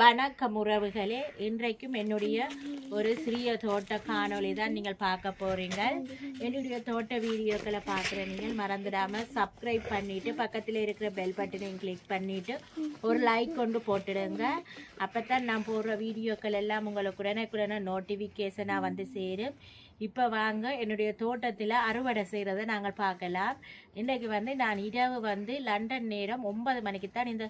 வணக்கம் உறவுகளே இன்றைக்கும் என்னுடைய ஒரு சிறிய தோட்ட காணொளி தான் நீங்கள் பார்க்க போகிறீங்க என்னுடைய தோட்ட வீடியோக்களை பார்க்குற நீங்கள் மறந்துடாமல் சப்ஸ்கிரைப் பண்ணிவிட்டு பக்கத்தில் இருக்கிற பெல் பட்டனையும் கிளிக் பண்ணிவிட்டு ஒரு லைக் கொண்டு போட்டுடுங்க. அப்போ தான் நான் போடுற வீடியோக்கள் எல்லாம் உங்களுக்கு உடனுக்குடனே நோட்டிஃபிகேஷனாக வந்து சேரும். இப்போ வாங்க என்னுடைய தோட்டத்தில் அறுவடை செய்கிறத நாங்கள் பார்க்கலாம். இன்றைக்கு வந்து நான் இரவு வந்து லண்டன் நேரம் ஒன்பது மணிக்கு தான் இந்த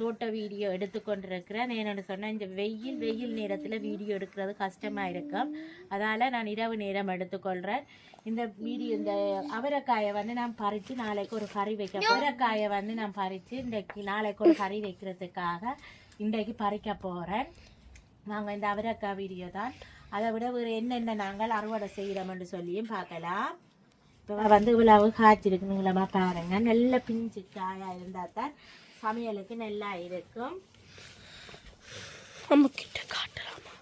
தோட்ட வீடியோ எடுத்துக்கொண்டிருக்கிறேன். என்னென்னு சொன்னால் இந்த வெயில் வெயில் நேரத்தில் வீடியோ எடுக்கிறது கஷ்டமாக இருக்கும் அதால் நான் இரவு நேரம் எடுத்துக்கொள்கிறேன் இந்த வீடியோ இந்த அவரைக்காயை வந்து நான் பறித்து நாளைக்கு ஒரு கறி வைக்க அவரைக்காயை வந்து நான் பறித்து இன்றைக்கு நாளைக்கு ஒரு கறி வைக்கிறதுக்காக இன்றைக்கு பறிக்க போகிறேன் நாங்கள் இந்த அவரைக்காய் வீடியோ தான். அதை விட வேறு என்னென்ன நாங்கள் அறுவடை செய்கிறோம்னு சொல்லியும் பார்க்கலாம். இப்போ வந்து இவ்வளவு காய்ச்சிருக்குங்களா பாருங்க. நல்ல பிஞ்சு காயாக இருந்தால் தான் சமையலுக்கு நல்லா இருக்கும். காட்டலாமா?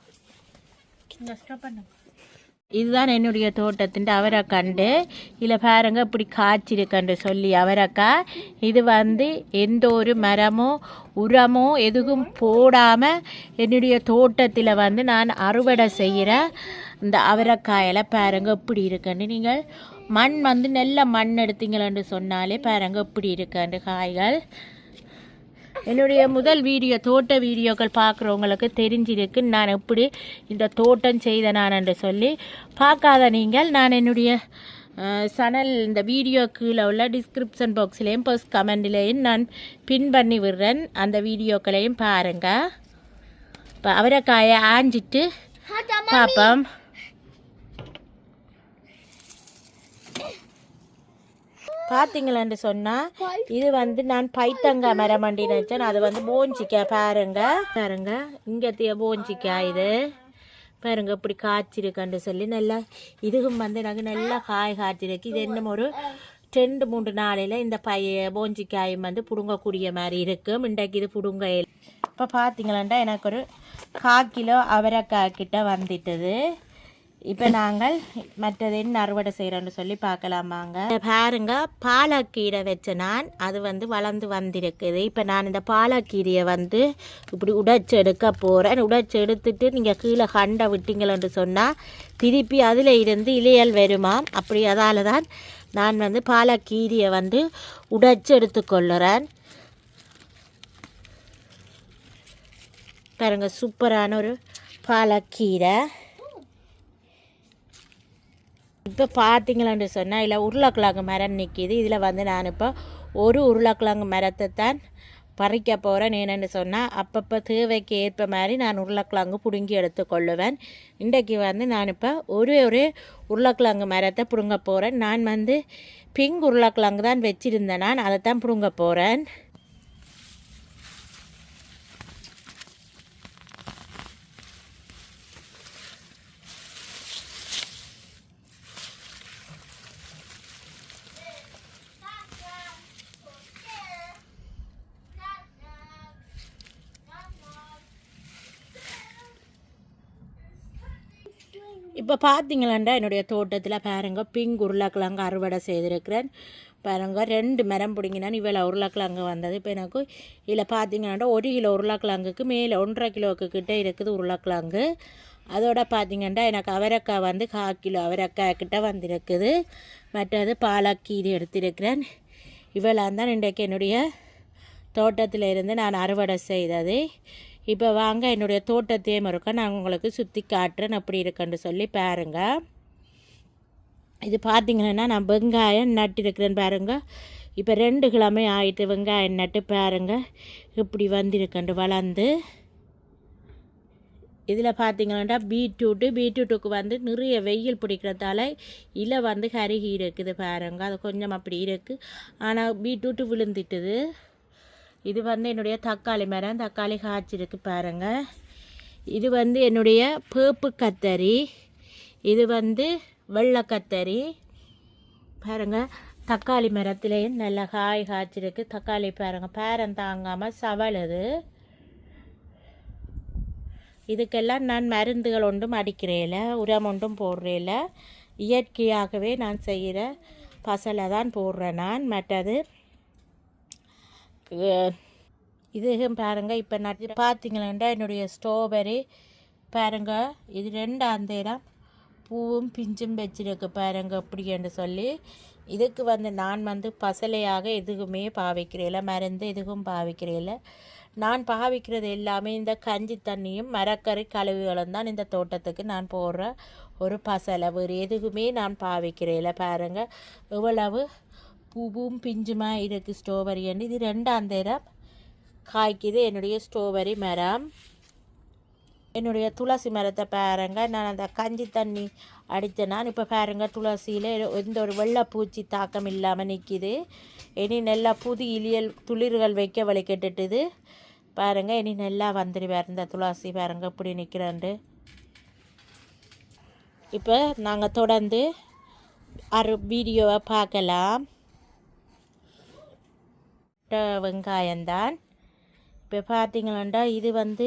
இதுதான் என்னுடைய தோட்டத்தின் அவரைக்கண்டு இதில் பாருங்க இப்படி காய்ச்சிருக்கன்று சொல்லி அவரைக்காய் இது வந்து எந்த ஒரு மரமோ உரமோ எதுவும் போடாமல் என்னுடைய தோட்டத்தில் வந்து நான் அறுவடை செய்கிற இந்த அவரைக்காயில் பாருங்க இப்படி இருக்குன்னு நீங்கள் மண் வந்து நல்ல மண் எடுத்தீங்களன்னு சொன்னாலே பாருங்க இப்படி இருக்குன்னு காய்கள். என்னுடைய முதல் வீடியோ தோட்ட வீடியோக்கள் பார்க்குறவங்களுக்கு தெரிஞ்சிருக்கு. நான் எப்படி இந்த தோட்டம் செய்த நான் என்று சொல்லி பார்க்காத நீங்கள் நான் என்னுடைய சனல் இந்த வீடியோ கீழே உள்ள டிஸ்கிரிப்ஷன் பாக்ஸ்லேயும் போஸ்ட் கமெண்ட்லேயும் நான் பின் பண்ணி விடுறேன். அந்த வீடியோக்களையும் பாருங்கள் இப்போ அவரைக்காயை ஆஞ்சிட்டு பார்ப்போம் பார்த்தீங்களேன்னு சொன்னால் இது வந்து நான் பைத்தங்காய் மரம் வண்டி நினச்சேன். அது வந்து போஞ்சிக்காய் பாருங்க. பாருங்க இங்கே போஞ்சிக்காய் இது. பாருங்க இப்படி காய்ச்சிருக்கன்னு சொல்லி நல்லா இதுவும் வந்து எனக்கு நல்லா காய் காய்ச்சிருக்கு. இது என்ன ஒரு ரெண்டு மூன்று நாளையில் இந்த பைய போஞ்சிக்காயும் வந்து பிடுங்கக்கூடிய மாதிரி இருக்கும் இன்றைக்கு இது பிடுங்க இப்போ பார்த்தீங்களாண்டா எனக்கு ஒரு கால் கிலோ அவரைக்காய் கிட்ட வந்துட்டது. இப்போ நாங்கள் மற்றது என்ன அறுவடை செய்கிறோன்னு சொல்லி பார்க்கலாமாங்க. பாருங்க பாலக்கீரை வச்ச நான் அது வந்து வளர்ந்து வந்திருக்குது. இப்போ நான் இந்த பாலக்கீரையை வந்து இப்படி உடைச்சு எடுக்க போகிறேன் உடைச்சு எடுத்துட்டு நீங்கள் கீழே கண்டை விட்டீங்களன்னு சொன்னால் திருப்பி அதில் இருந்து இலையல் வருமாம். அப்படி அதால் தான் நான் வந்து பாலக்கீரையை வந்து உடைச்சு எடுத்துக்கொள்ளுறேன் பாருங்க சூப்பரான ஒரு பாலக்கீரை. இப்போ பார்த்தீங்களான்னு சொன்னால் இல்லை உருளைக்கிழங்கு மரம் நிற்கிது இதில் வந்து நான் இப்போ ஒரு உருளைக்கிழங்கு மரத்தை தான் பறிக்க போகிறேன் என்னென்னு சொன்னால் அப்பப்போ தேவைக்கு ஏற்ப மாதிரி நான் உருளைக்கிழங்கு பிடுங்கி எடுத்துக்கொள்ளுவேன் இன்றைக்கு வந்து நான் இப்போ ஒரே ஒரு உருளைக்கிழங்கு மரத்தை பிடுங்க போகிறேன் நான் வந்து பிங்க் உருளைக்கிழங்கு தான் வச்சுருந்தேன். நான் அதை தான் பிடுங்க போகிறேன் இப்போ பார்த்தீங்களாண்டா என்னுடைய தோட்டத்தில் பாருங்க பிங்க் உருளைக்கிழங்கு அறுவடை செய்திருக்கிறேன். பாருங்க ரெண்டு மரம் பிடிங்கினா இவ்வளோ உருளைக்கிழங்கு வந்தது. இப்போ எனக்கு இதில் பார்த்தீங்கன்னாண்டா ஒரு கிலோ உருளைக்கிழங்குக்கு மேலே ஒன்றரை கிலோவுக்கு கிட்டே இருக்குது உருளைக்கிழங்கு. அதோட பார்த்தீங்கன்னா எனக்கு அவரைக்காய் வந்து கால் கிலோ அவரைக்காய் கிட்டே வந்திருக்குது. மற்றது பாலக்கீரை எடுத்திருக்கிறேன். இவ்வளோ தான் இன்றைக்கு என்னுடைய தோட்டத்தில் இருந்து நான் அறுவடை செய்தது. இப்போ வாங்க என்னுடைய தோட்டத்தையும் இருக்க நான் உங்களுக்கு சுற்றி காட்டுறேன். அப்படி இருக்குன்னு சொல்லி பாருங்க. இது பார்த்தீங்கன்னா நான் வெங்காயம் நட்டிருக்கிறேன் பாருங்க. இப்போ ரெண்டு கிழமை ஆயிட்டு வெங்காயம் நட்டு பாருங்க. இப்படி வந்திருக்கண்டு வளர்ந்து. இதில் பார்த்தீங்கன்னா பீட்ரூட்டு பீட்ரூட்டுக்கு வந்து நிறைய வெயில் பிடிக்கிறதால இலை வந்து கருகி இருக்குது பாருங்க. அது கொஞ்சம் அப்படி இருக்குது ஆனால் பீட்ரூட்டு விழுந்துட்டுது. இது வந்து என்னுடைய தக்காளி மரம். தக்காளி காய்ச்சிருக்கு பாருங்க. இது வந்து என்னுடைய பேப்பு கத்தரி. இது வந்து வெள்ளை கத்தரி. பாருங்கள் தக்காளி மரத்துலேயும் நல்லா காய் காய்ச்சிருக்கு தக்காளி பாருங்கள் பேரம் தாங்காமல் சவலுது. இதுக்கெல்லாம் நான் மருந்துகள் ஒன்றும் அடிக்கிறேல உரம் ஒன்றும் போடுறேல. இயற்கையாகவே நான் செய்கிற பசலை தான் போடுறேன் நான். மற்றது அஹ், இதுவும் பாருங்க இப்போ நான் பார்த்தீங்களா என்னுடைய ஸ்ட்ராபெரி பாருங்க இது ரெண்டாம் தேரம் பூவும் பிஞ்சும் வச்சிருக்கு பாருங்க அப்படின்னு சொல்லி. இதுக்கு வந்து நான் வந்து பசலையாக எதுவுமே பாவிக்கிறேன் மருந்து எதுவும் பாவிக்கிறேன் நான் பாவிக்கிறது எல்லாமே இந்த கஞ்சி தண்ணியும் மரக்கறி கழிவுகளும் தான் இந்த தோட்டத்துக்கு நான் போடுற ஒரு பசலை. வேறு எதுவுமே நான் பாவிக்கிறேன் பாருங்க. பூவும் பிஞ்சுமா இருக்குது ஸ்ட்ராபெரி இது ரெண்டாம் தரம். காய்க்குது. என்னுடைய ஸ்ட்ராபெரி மரம். என்னுடைய துளசி மரத்தை பாருங்க. நான் அந்த கஞ்சி தண்ணி அடித்தேன் நான் இப்போ பாருங்க துளசியில் எந்த ஒரு வெள்ளைப்பூச்சி தாக்கம் இல்லாமல் நிற்கிது இனி நல்லா புது இலியல் துளிர்கள் வைக்க வழி கெட்டுட்டுது. பாருங்க இனி நல்லா வந்துடு இந்த துளசி. பாருங்க இப்படி நிற்கிறாண்டு இப்போ நாங்கள் தொடர்ந்து அரு வீடியோவை பார்க்கலாம். வெங்காயம்தான். இப்போ பார்த்தீங்களா இது வந்து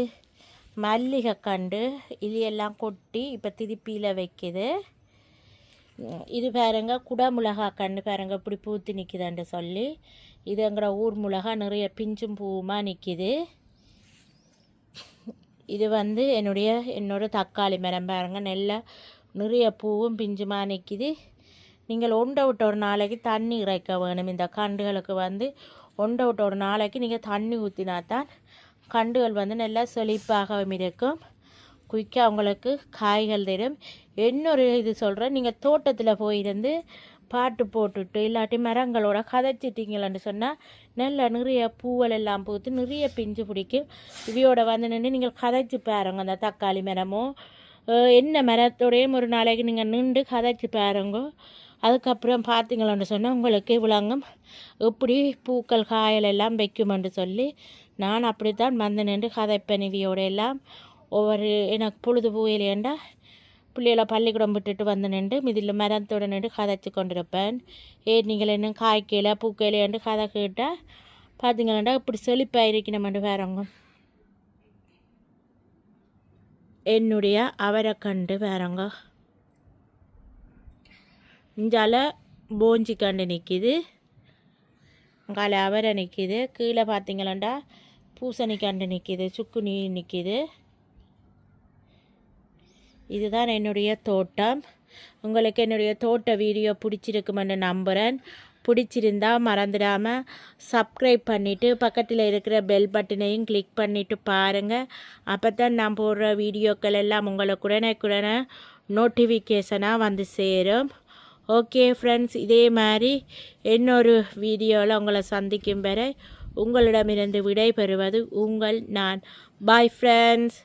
மல்லிகை கண்டு இலையெல்லாம் கொட்டி இப்போ திருப்பியில் வைக்குது. இது பாருங்க குடமிளகா கண்டு பாருங்க இப்படி பூத்து நிற்குதான்னு சொல்லி. இதுங்கிற ஊர் மிளகா நிறைய பிஞ்சும் பூவுமாக நிற்கிது இது வந்து என்னுடைய என்னோட தக்காளி மரம் பாருங்க நல்லா நிறைய பூவும் பிஞ்சுமாக நிற்கிது நீங்கள் ஒண்டை விட்ட ஒரு நாளைக்கு தண்ணி இறைக்க வேணும். இந்த கண்டுகளுக்கு வந்து ஒண்டை விட்ட ஒரு நாளைக்கு நீங்கள் தண்ணி ஊற்றினா தான் கண்டுகள் வந்து நல்லா செழிப்பாகவும் இருக்கும். குயிக்காக அவங்களுக்கு காய்கள் தரும். இன்னொரு இது சொல்கிறேன் நீங்கள் தோட்டத்தில் போயிருந்து பாட்டு போட்டுட்டு இல்லாட்டி மரங்களோட கதைச்சிட்டிங்களன்னு சொன்னால் நல்லா நிறைய பூவல் எல்லாம் பூத்து நிறைய பிஞ்சு பிடிக்கும். இவையோட வந்து நின்று நீங்கள் கதைச்சி பாருங்க. அந்த தக்காளி மரமோ என்ன மரத்தோடையும் ஒரு நாளைக்கு நீங்கள் நின்று கதைச்சி பாருங்க. அதுக்கப்புறம் பார்த்தீங்களன்னு சொன்னால் உங்களுக்கு விளங்கும். எப்படி பூக்கள் காயல் எல்லாம் வைக்குமென்று சொல்லி நான் அப்படித்தான் வந்து நின்று கதைப்பேன் எல்லாம் ஒவ்வொரு எனக்கு பொழுது போயிலேண்டா பிள்ளைகளை பள்ளிக்கூடம் விட்டுட்டு வந்து நின்று மிதில் மரத்தோடு நின்று கதைச்சி கொண்டிருப்பேன். ஏ நீங்கள் என்ன காய்க்கையில் பூக்கையிலேண்டு கதை கேட்டால் பார்த்தீங்களாண்டா இப்படி செழிப்பாக இருக்கணுமென்று வேறவங்க என்னுடைய அவரை கண்டு வேறங்க. இஞ்சால போஞ்சி கண்டு நிற்கிது அங்கால அவரை நிற்கிது கீழே பார்த்தீங்களாண்டா பூசணி கண்டு நிற்கிது சுக்குனி நிற்கிது இதுதான் என்னுடைய தோட்டம். உங்களுக்கு என்னுடைய தோட்ட வீடியோ பிடிச்சிருக்குமென்னு நம்புகிறேன் பிடிச்சிருந்தா மறந்துடாமல் சப்ஸ்கிரைப் பண்ணிவிட்டு பக்கத்தில் இருக்கிற பெல் பட்டனையும் கிளிக் பண்ணிவிட்டு பாருங்கள் அப்போ தான் நான் போடுற வீடியோக்கள் எல்லாம் உங்களுக்கு உடனே நோட்டிஃபிகேஷனாக வந்து சேரும். ஓகே ஃப்ரெண்ட்ஸ் இதே மாதிரி இன்னொரு வீடியோவில் உங்களை சந்திக்கும் வரை உங்களிடமிருந்து விடைபெறுவது உங்கள் நான். Bye friends